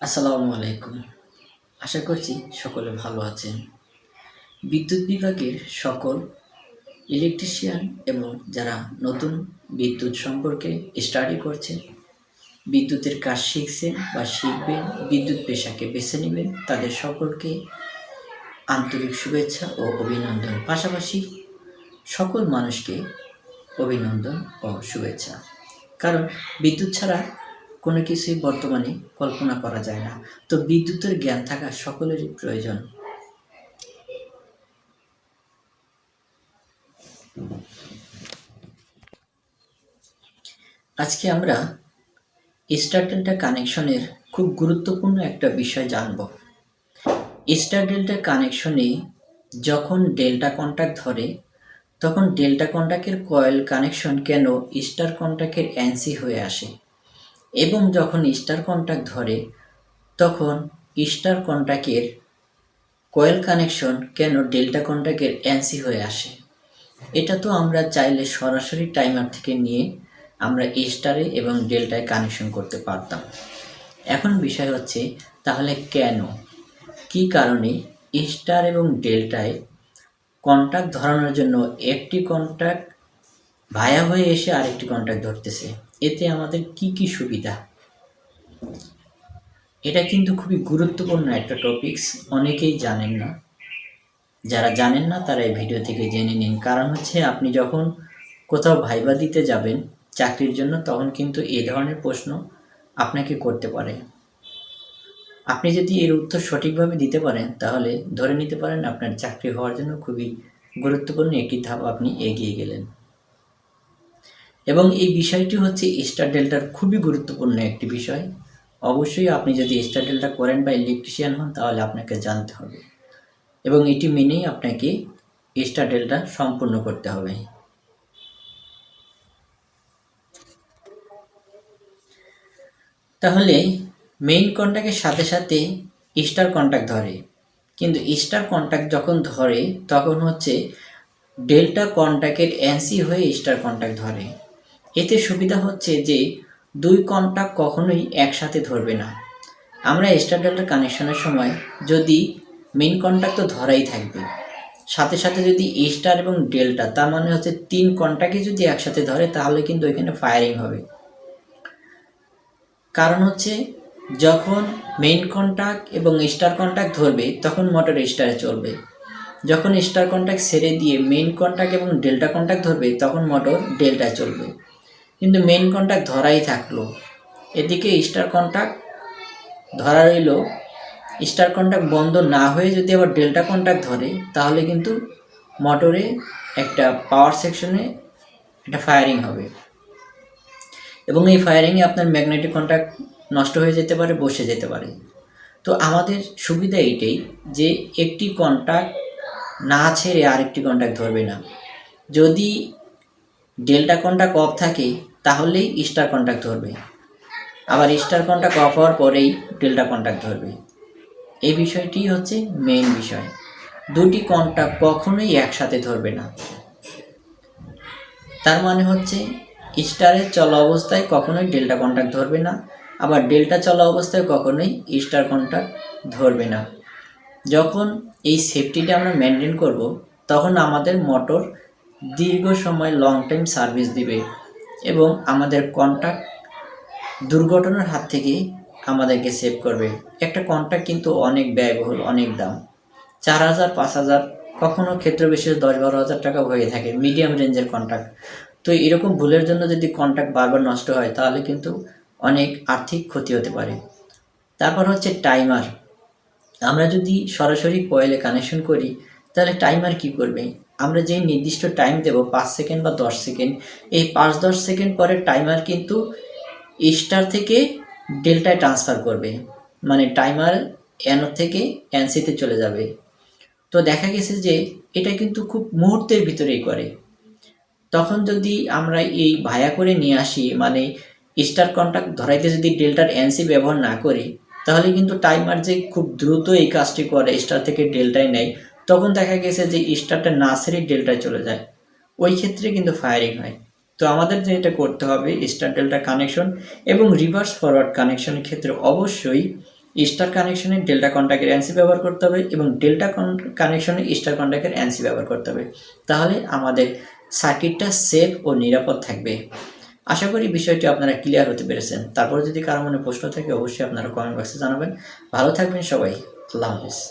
আসসালামু আলাইকুম। আশা করছি সকলে ভালো আছেন। বিদ্যুৎ বিভাগের সকল ইলেকট্রিশিয়ান এবং যারা নতুন বিদ্যুৎ সম্পর্কে স্টাডি করছেন, বিদ্যুতের কাজ শিখছেন বা শিখবেন, বিদ্যুৎ পেশাকে বেছে নেবেন, তাদের সকলকে আন্তরিক শুভেচ্ছা ও অভিনন্দন। পাশাপাশি সকল মানুষকে অভিনন্দন ও শুভেচ্ছা। কারণ বিদ্যুৎ ছাড়া কোনো কিছুই বর্তমানে কল্পনা করা যায় না। তো বিদ্যুতের জ্ঞান থাকা সকলেরই প্রয়োজন। আজকে আমরা স্টার ডেল্টা কানেকশনের খুব গুরুত্বপূর্ণ একটা বিষয় জানব। স্টার ডেল্টা কানেকশনে যখন ডেল্টা কন্ট্যাক্ট ধরে, তখন ডেল্টা কন্ট্যাক্টের কয়েল কানেকশন কেন স্টার কন্ট্যাক্টের অ্যান্সি হয়ে আসে? এবং যখন স্টার কন্ট্যাক্ট ধরে, তখন স্টার কন্ট্যাক্টের কয়েল কানেকশন কেন ডেল্টা কন্ট্যাক্টের অ্যান্সি হয়ে আসে? এটা তো আমরা চাইলে সরাসরি টাইমার থেকে নিয়ে আমরা স্টারে এবং ডেল্টায় কানেকশন করতে পারতাম। এখন বিষয় হচ্ছে, তাহলে কেন? কি কারণে স্টার এবং ডেল্টায় কন্ট্যাক্ট ধরানোর জন্য একটি কন্ট্যাক্ট ভায়া হয়ে এসে আরেকটি কন্ট্যাক্ট ধরতেছে? এতে আমাদের কি কি সুবিধা? এটা কিন্তু খুবই গুরুত্বপূর্ণ একটা টপিকস অনেকেই জানেন না। যারা জানেন না, তারা এই ভিডিও থেকে জেনে নিন। কারণ হচ্ছে, আপনি যখন কোথাও ভাইবা দিতে যাবেন চাকরির জন্য, তখন কিন্তু এই ধরনের প্রশ্ন আপনাকে করতে পারে। আপনি যদি এর উত্তর সঠিকভাবে দিতে পারেন, তাহলে ধরে নিতে পারেন আপনার চাকরি হওয়ার জন্য খুবই গুরুত্বপূর্ণ একটি ধাপ আপনি এগিয়ে গেলেন। এবং এই বিষয়টি হচ্ছে স্টার ডেল্টার খুবই গুরুত্বপূর্ণ একটি বিষয়। অবশ্যই আপনি যদি স্টার ডেল্টা করেন বা ইলেকট্রিশিয়ান হন, তাহলে আপনাকে জানতে হবে। এবং এটি মেনেই আপনাকে স্টার ডেল্টা সম্পূর্ণ করতে হবে। তাহলে মেইন কন্ট্যাক্টের সাথে সাথে স্টার কন্ট্যাক্ট ধরে। কিন্তু স্টার কন্ট্যাক্ট যখন ধরে, তখন হচ্ছে ডেল্টা কন্ট্যাক্টের এনসি হয়ে স্টার কন্ট্যাক্ট ধরে। এতে সুবিধা হচ্ছে যে দুই কন্ট্যাক্ট কখনোই একসাথে ধরবে না। আমরা স্টার ডেল্টা কানেকশনের সময় যদি মেন কন্ট্যাক্ট তো ধরাই থাকবে। সাথে সাথে যদি স্টার এবং ডেল্টা, তার মানে হচ্ছে তিন কন্ট্যাক্টই যদি একসাথে ধরে, তাহলে কিন্তু এখানে ফায়ারিং হবে। কারণ হচ্ছে যখন মেইন কন্ট্যাক্ট এবং স্টার কন্ট্যাক্ট ধরবে, তখন মোটর স্টারে চলবে। যখন স্টার কন্ট্যাক্ট ছেড়ে দিয়ে মেইন কন্ট্যাক্ট এবং ডেল্টা কন্ট্যাক্ট ধরবে, তখন মোটর ডেল্টায় চলবে। কিন্তু মেন কন্ট্যাক্ট ধরাই থাকল। এদিকে স্টার কন্ট্যাক্ট ধরা রইল। স্টার কন্ট্যাক্ট বন্ধ না হয়ে যদি আবার ডেল্টা কন্ট্যাক্ট ধরে, তাহলে কিন্তু মোটরে একটা পাওয়ার সেকশনে একটা ফায়ারিং হবে। এবং এই ফায়ারিংয়ে আপনার ম্যাগনেটিক কন্ট্যাক্ট নষ্ট হয়ে যেতে পারে, বসে যেতে পারে। তো আমাদের সুবিধা এইটাই যে একটি কন্ট্যাক্ট না ছেড়ে আরেকটি কন্ট্যাক্ট ধরবে না। যদি ডেল্টা কন্ট্যাক্ট অফ থাকে, তাহলেই স্টার কন্ট্যাক্ট ধরবে। আবার স্টার কন্ট্যাক্ট অফ হওয়ার পরেই ডেল্টা কন্ট্যাক্ট ধরবে। এই বিষয়টি হচ্ছে মেইন বিষয়। দুটি কন্ট্যাক্ট কখনোই একসাথে ধরবে না। তার মানে হচ্ছে, স্টারের চলা অবস্থায় কখনোই ডেল্টা কন্ট্যাক্ট ধরবে না, আবার ডেল্টা চলা অবস্থায় কখনোই স্টার কন্ট্যাক্ট ধরবে না। যখন এই সেফটিটা আমরা মেনটেন করব, তখন আমাদের মোটর দীর্ঘ সময় লং টাইম সার্ভিস দিবে এবং আমাদের কন্ট্যাক্ট দুর্ঘটনার হাত থেকে আমাদেরকে সেভ করবে। একটা কন্ট্যাক্ট কিন্তু অনেক ব্যয়বহুল, অনেক দাম। চার হাজার, পাঁচ হাজার, কখনো ক্ষেত্র বিশেষ দশ বারো হাজার টাকা হয়ে থাকে মিডিয়াম রেঞ্জের কন্ট্যাক্ট তো এরকম ভুলের জন্য যদি কন্ট্যাক্ট বারবার নষ্ট হয়, তাহলে কিন্তু অনেক আর্থিক ক্ষতি হতে পারে। তারপর হচ্ছে টাইমার আমরা যদি সরাসরি কয়েলে কানেকশন করি তাহলে টাইমার কি করবে? আমরা যে নির্দিষ্ট টাইম দেব, পাঁচ সেকেন্ড বা দশ সেকেন্ড এই পাঁচ দশ সেকেন্ড পরে টাইমার কিন্তু স্টার থেকে ডেল্টায় ট্রান্সফার করবে। মানে টাইমার এনো থেকে এনসিতে চলে যাবে। তো দেখা গেছে যে এটা কিন্তু খুব মুহূর্তের ভিতরেই করে। তখন যদি আমরা এই ভায়া করে নিয়ে আসি মানে স্টার কন্ট্যাক্ট ধরাইতে যদি ডেল্টার এনসি ব্যবহার না করি, তাহলে কিন্তু টাইমার যে খুব দ্রুত এই কাজটি করে স্টার থেকে ডেল্টায় নেয় তখন দেখা গেছে যে স্টারটা না সেরে ডেল্টায় চলে যায়। ওই ক্ষেত্রে কিন্তু ফায়ারিং হয়। তো আমাদের যেটা করতে হবে স্টার ডেল্টা কানেকশন এবং রিভার্স ফরওয়ার্ড কানেকশনের ক্ষেত্রে অবশ্যই স্টার কানেকশনে ডেল্টা কন্ট্যাক্টের অ্যান্সি ব্যবহার করতে হবে এবং ডেল্টা কানেকশনে স্টার কন্ট্যাক্টের অ্যান্সি ব্যবহার করতে হবে। তাহলে আমাদের সার্কিটটা সেফ ও নিরাপদ থাকবে। আশা করি বিষয়টি আপনারা ক্লিয়ার হতে পেরেছেন। তারপর যদি কারও মনে প্রশ্ন থাকে, অবশ্যই আপনারা কমেন্ট বক্সে জানাবেন। ভালো থাকবেন সবাই। আল্লাহ হাফিজ।